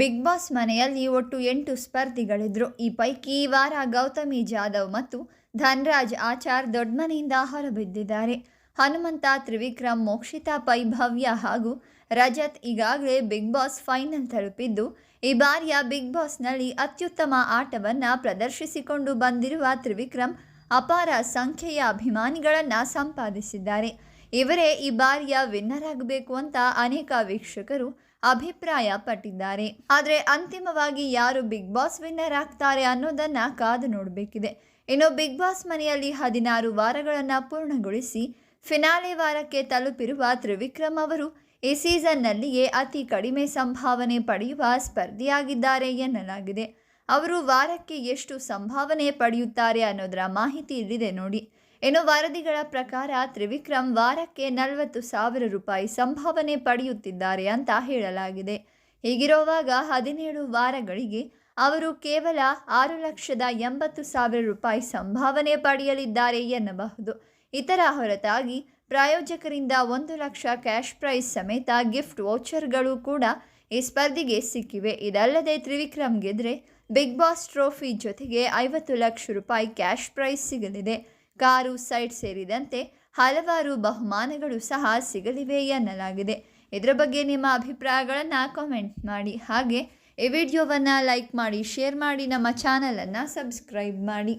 Big boss ಮನೆಯಲ್ಲಿ ಒಟ್ಟು ಎಂಟು ಸ್ಪರ್ಧಿಗಳಿದ್ರು. ಈ ಪೈಕಿ ಈ ವಾರ ಗೌತಮಿ ಜಾಧವ್ ಮತ್ತು ಧನ್ರಾಜ್ ಆಚಾರ್ ದೊಡ್ಡಮನೆಯಿಂದ ಹೊರಬಿದ್ದಿದ್ದಾರೆ ಹನುಮಂತ, ತ್ರಿವಿಕ್ರಮ್, ಮೋಕ್ಷಿತಾ ಪೈ ಭವ್ಯ ಹಾಗೂ ರಜತ್ ಈಗಾಗಲೇ ಬಿಗ್ ಬಾಸ್ ಫೈನಲ್ ತಲುಪಿದ್ದು, ಈ ಬಾರಿಯ ಬಿಗ್ ಬಾಸ್ನಲ್ಲಿ ಅತ್ಯುತ್ತಮ ಆಟವನ್ನು ಪ್ರದರ್ಶಿಸಿಕೊಂಡು ಬಂದಿರುವ ತ್ರಿವಿಕ್ರಮ್ ಅಪಾರ ಸಂಖ್ಯೆಯ ಅಭಿಮಾನಿಗಳನ್ನು ಸಂಪಾದಿಸಿದ್ದಾರೆ. ಇವರೇ ಈ ಬಾರಿಯ ವಿನ್ನರ್ ಆಗಬೇಕು ಅಂತ ಅನೇಕ ವೀಕ್ಷಕರು ಅಭಿಪ್ರಾಯ ಪಟ್ಟಿದ್ದಾರೆ. ಆದರೆ ಅಂತಿಮವಾಗಿ ಯಾರು ಬಿಗ್ ಬಾಸ್ ವಿನ್ನರ್ ಆಗ್ತಾರೆ ಅನ್ನೋದನ್ನ ಕಾದು ನೋಡಬೇಕಿದೆ. ಇನ್ನು ಬಿಗ್ ಬಾಸ್ ಮನೆಯಲ್ಲಿ ಹದಿನಾರು ವಾರಗಳನ್ನು ಪೂರ್ಣಗೊಳಿಸಿ ಫಿನಾಲೆ ವಾರಕ್ಕೆ ತಲುಪಿರುವ ತ್ರಿವಿಕ್ರಮ್ ಅವರು ಈ ಸೀಸನ್ನಲ್ಲಿಯೇ ಅತಿ ಕಡಿಮೆ ಸಂಭಾವನೆ ಪಡೆಯುವ ಸ್ಪರ್ಧಿಯಾಗಿದ್ದಾರೆ ಎನ್ನಲಾಗಿದೆ. ಅವರು ವಾರಕ್ಕೆ ಎಷ್ಟು ಸಂಭಾವನೆ ಪಡೆಯುತ್ತಾರೆ ಅನ್ನೋದರ ಮಾಹಿತಿ ಇಲ್ಲಿದೆ ನೋಡಿ. ಇನ್ನು ವರದಿಗಳ ಪ್ರಕಾರ ತ್ರಿವಿಕ್ರಮ್ ವಾರಕ್ಕೆ ನಲವತ್ತು ಸಾವಿರ ರೂಪಾಯಿ ಸಂಭಾವನೆ ಪಡೆಯುತ್ತಿದ್ದಾರೆ ಅಂತ ಹೇಳಲಾಗಿದೆ. ಹೀಗಿರುವಾಗ ಹದಿನೇಳು ವಾರಗಳಿಗೆ ಅವರು ಕೇವಲ ಆರು ಲಕ್ಷದ ಎಂಬತ್ತು ಸಾವಿರ ರೂಪಾಯಿ ಸಂಭಾವನೆ ಪಡೆಯಲಿದ್ದಾರೆ ಎನ್ನಬಹುದು. ಇತರ ಹೊರತಾಗಿ ಪ್ರಾಯೋಜಕರಿಂದ ಒಂದು ಲಕ್ಷ ಕ್ಯಾಶ್ ಪ್ರೈಸ್ ಸಮೇತ ಗಿಫ್ಟ್ ವೋಚರ್ಗಳು ಕೂಡ ಈ ಸ್ಪರ್ಧೆಗೆ ಸಿಕ್ಕಿವೆ. ಇದಲ್ಲದೆ ತ್ರಿವಿಕ್ರಮ್ ಗೆದ್ರೆ ಬಿಗ್ ಬಾಸ್ ಟ್ರೋಫಿ ಜೊತೆಗೆ ಐವತ್ತು ಲಕ್ಷ ರೂಪಾಯಿ ಕ್ಯಾಶ್ ಪ್ರೈಸ್ ಸಿಗಲಿದೆ. ಕಾರು, ಸೈಟ್ ಸೇರಿದಂತೆ ಹಲವಾರು ಬಹುಮಾನಗಳು ಸಹ ಸಿಗಲಿವೆ ಎನ್ನಲಾಗಿದೆ. ಇದರ ಬಗ್ಗೆ ನಿಮ್ಮ ಅಭಿಪ್ರಾಯಗಳನ್ನು ಕಾಮೆಂಟ್ ಮಾಡಿ. ಹಾಗೆ ಈ ವಿಡಿಯೋವನ್ನು ಲೈಕ್ ಮಾಡಿ ಶೇರ್ ಮಾಡಿ, ನಮ್ಮ ಚಾನಲನ್ನು ಸಬ್ಸ್ಕ್ರೈಬ್ ಮಾಡಿ.